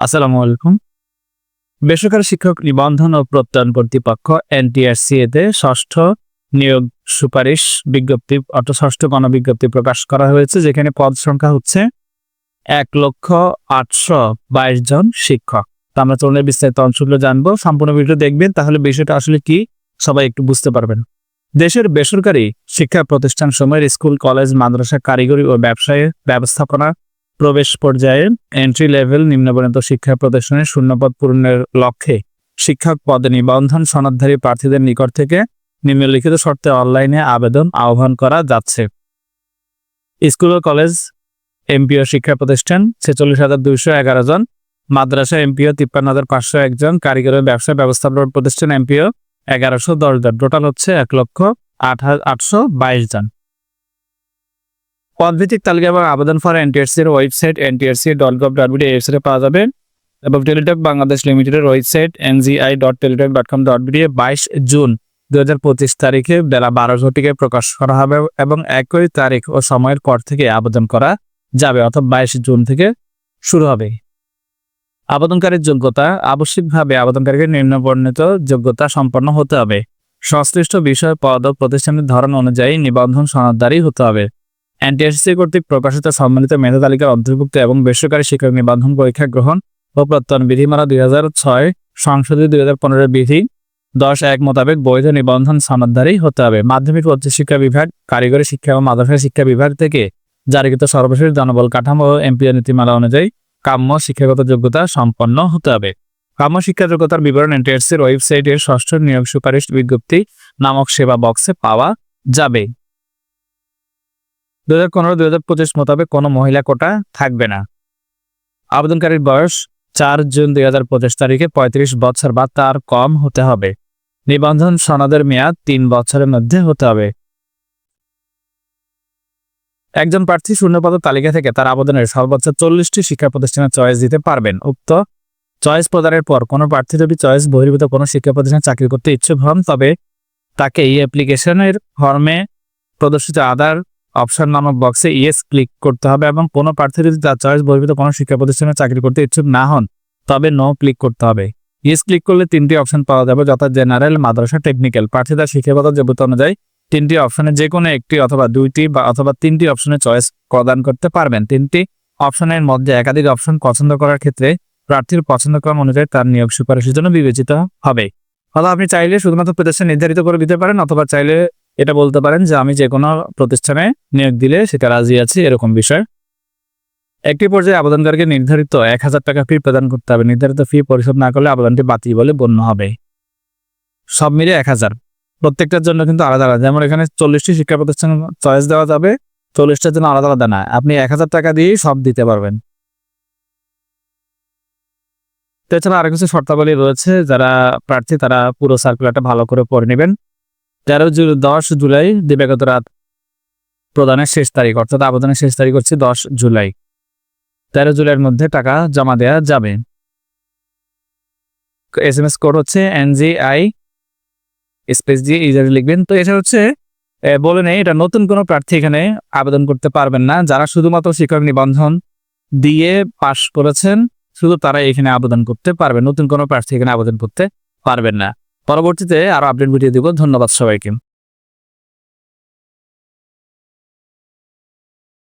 আসসালামু আলাইকুম। বেসরকারি শিক্ষক নিবন্ধন ও প্রত্যয়ন কর্তৃপক্ষ এনটিআরসি এতে ষষ্ঠ নিয়োগ সুপারিশ বিজ্ঞপ্তি অর্থাৎ ষষ্ঠ গণবিজ্ঞপ্তি প্রকাশ করা হয়েছে, যেখানে পদ সংখ্যা হচ্ছে এক লক্ষ আটশো বাইশ জন শিক্ষক। তো আমরা চলনের বিস্তারিত অংশগুলো জানব। সম্পূর্ণ ভিডিও দেখবেন, তাহলে বিষয়টা আসলে কি সবাই একটু বুঝতে পারবেন। দেশের বেসরকারি শিক্ষা প্রতিষ্ঠান সময়ের স্কুল, কলেজ, মাদ্রাসা, কারিগরি ও ব্যবসায় ব্যবস্থাপনা প্রবেশ পর্যায়ে এন্ট্রি লেভেল নিম্নবর্ণিত শিক্ষা প্রতিষ্ঠানে শূন্যপদ পূরণের লক্ষ্যে শিক্ষক পদে নিবন্ধন সনদধারী প্রার্থীদের নিকট থেকে নিম্নলিখিত শর্তে অনলাইনে আবেদন আহ্বান করা যাচ্ছে। স্কুল ও কলেজ এমপিও শিক্ষা প্রতিষ্ঠান ছেচল্লিশ হাজার দুইশো এগারো জন, মাদ্রাসা এমপিও তিপ্পান্ন হাজার পাঁচশো একজন কারিগরি ব্যবসা ব্যবস্থাপনা প্রতিষ্ঠান এমপিও এগারোশো দশ জন। টোটাল হচ্ছে এক লক্ষ আট আটশো বাইশ জন। পদভিত্তিক তালিকা এবং আবেদন ফর এনটিআরসি এর website NTRC dot gov dot BD ওয়েবসাইটে পাওয়া যাবে। এবং টেলিটক বাংলাদেশ লিমিটেডের website NGI dot Teletalk dot com dot BD বাইশ জুন দু হাজার পঁচিশ তারিখে বেলা বারো ঘটিকে প্রকাশ করা হবে এবং একই তারিখ ও সময়ের পর থেকে আবেদন করা যাবে অর্থাৎ বাইশ জুন থেকে শুরু হবে। আবেদনকারীর যোগ্যতা, আবশ্যিকভাবে আবেদনকারীকে নিম্নবর্ণিত যোগ্যতা সম্পন্ন হতে হবে। সংশ্লিষ্ট বিষয়, পদ, প্রতিষ্ঠানের ধরন অনুযায়ী নিবন্ধন সনদদারি হতে হবে। এনটিএসসি কর্তৃক প্রকাশিত সম্মানিত মেধা তালিকার অন্তর্ভুক্ত এবং বেসরকারি শিক্ষক নিবন্ধন পরীক্ষা গ্রহণ ও প্রত্যয়ন বিধিমালা দুই হাজার ছয় সংশোধিত দুই হাজার পনেরো বিধি দশ এক মোতাবেক বৈধ নিবন্ধন সনদধারী হতে হবে। মাধ্যমিক উচ্চশিক্ষা বিভাগ কারিগরি শিক্ষা এবং মাদ্রাসা শিক্ষা বিভাগ থেকে জারিকৃত সর্বশেষ জনবল কাঠামো ও এমপিও নীতিমালা অনুযায়ী কাম্য শিক্ষাগত যোগ্যতা সম্পন্ন হতে হবে। কাম্য শিক্ষা যোগ্যতার বিবরণ এনটিএসসির ওয়েবসাইটের ষষ্ঠ নিয়োগ সুপারিশ বিজ্ঞপ্তি নামক সেবা বক্সে পাওয়া যাবে। দু হাজার পনেরো দুই হাজার পঁচিশ মোতাবেক কোনো মহিলা কোটা থাকবে না। আবেদনকারীর বয়স চার জুন দুই হাজার পঁচিশ তারিখে পঁয়ত্রিশ বছর বা তার কম হতে হবে। নিবন্ধন সনদের মেয়াদ তিন বছরের মধ্যে হতে হবে। একজন প্রার্থী শূন্যপদ তালিকা থেকে তার আবেদনের সর্বোচ্চ চল্লিশটি শিক্ষা প্রতিষ্ঠানের চয়েস দিতে পারবেন। উক্ত চয়েস প্রদানের পর কোনো প্রার্থী যদি চয়েস বহির্ভূত কোনো শিক্ষা প্রতিষ্ঠানে চাকরি করতে ইচ্ছুক হন, তবে তাকে এই অ্যাপ্লিকেশনের ফর্মে প্রদর্শিত আধার অপশন নামক বক্সে ইয়েস ক্লিক করতে হবে এবং কোনো প্রার্থী যদি তার চয়েস বহির্ভূত কোনো শিক্ষা প্রতিষ্ঠানে চাকরি করতে ইচ্ছুক না হন, তবে নো ক্লিক করতে হবে। ইয়েস ক্লিক করলে তিনটি অপশন পাওয়া যাবে, যথা জেনারেল মাদ্রাসা টেকনিক্যাল প্রার্থী তার শিক্ষাগত যোগ্যতা অনুযায়ী তিনটি অপশনে যে কোনো একটি অথবা দুইটি বা অথবা তিনটি অপশনে চয়েস প্রদান করতে পারবেন। তিনটি অপশনের মধ্যে একাধিক অপশন পছন্দ করার ক্ষেত্রে প্রার্থীর পছন্দক্রম অনুযায়ী তার নিয়োগ সুপারিশের জন্য বিবেচিত হবে। অথবা আপনি চাইলে শুধুমাত্র প্রতিষ্ঠান নির্ধারিত করে দিতে পারেন অথবা চাইলে এটা বলতে পারেন যে আমি যে কোনো প্রতিষ্ঠানে নিয়োগ দিলে সেটা রাজি আছি, এরকম বিষয়। একটি পর্যায়ে আবেদনকারীকে নির্ধারিত এক হাজার টাকা ফি প্রদান করতে হবে। নির্ধারিত ফি পরিশোধ না করলে আবেদনটি বাতিল বলে গণ্য হবে। সব মিলে এক হাজার। প্রত্যেকটার জন্য কিন্তু আলাদা আলাদা। যেমন এখানে চল্লিশটি শিক্ষা প্রতিষ্ঠান চয়েস দেওয়া যাবে, চল্লিশটার জন্য আলাদা আলাদা না। আপনি এক হাজার টাকা দিয়েই সব দিতে পারবেন। তাছাড়া আরও কিছু শর্তাবলী রয়েছে। যারা প্রার্থী তারা পুরো সার্কুলারটা ভালো করে পড়ে নেবেন। তেরো জুন দশ জুলাই দিবাগত রাত প্রদানের শেষ তারিখ, অর্থাৎ আবেদনের শেষ তারিখ হচ্ছে দশ জুলাই। তেরো জুলাইয়ের মধ্যে টাকা জমা দেওয়া যাবে। এস এম এস কোড হচ্ছে এনজিআই স্পেস দিয়ে ইজারি লিখবেন। তো এটা হচ্ছে বলে নেই, এটা নতুন কোনো প্রার্থী এখানে আবেদন করতে পারবেন না। যারা শুধুমাত্র শিক্ষক নিবন্ধন দিয়ে পাশ করেছেন, শুধু তারা এখানে আবেদন করতে পারবেন। নতুন কোনো প্রার্থী এখানে আবেদন করতে পারবেন না। পরবর্তীতে আরও আপডেট ভিডিও দিব। ধন্যবাদ সবাইকে।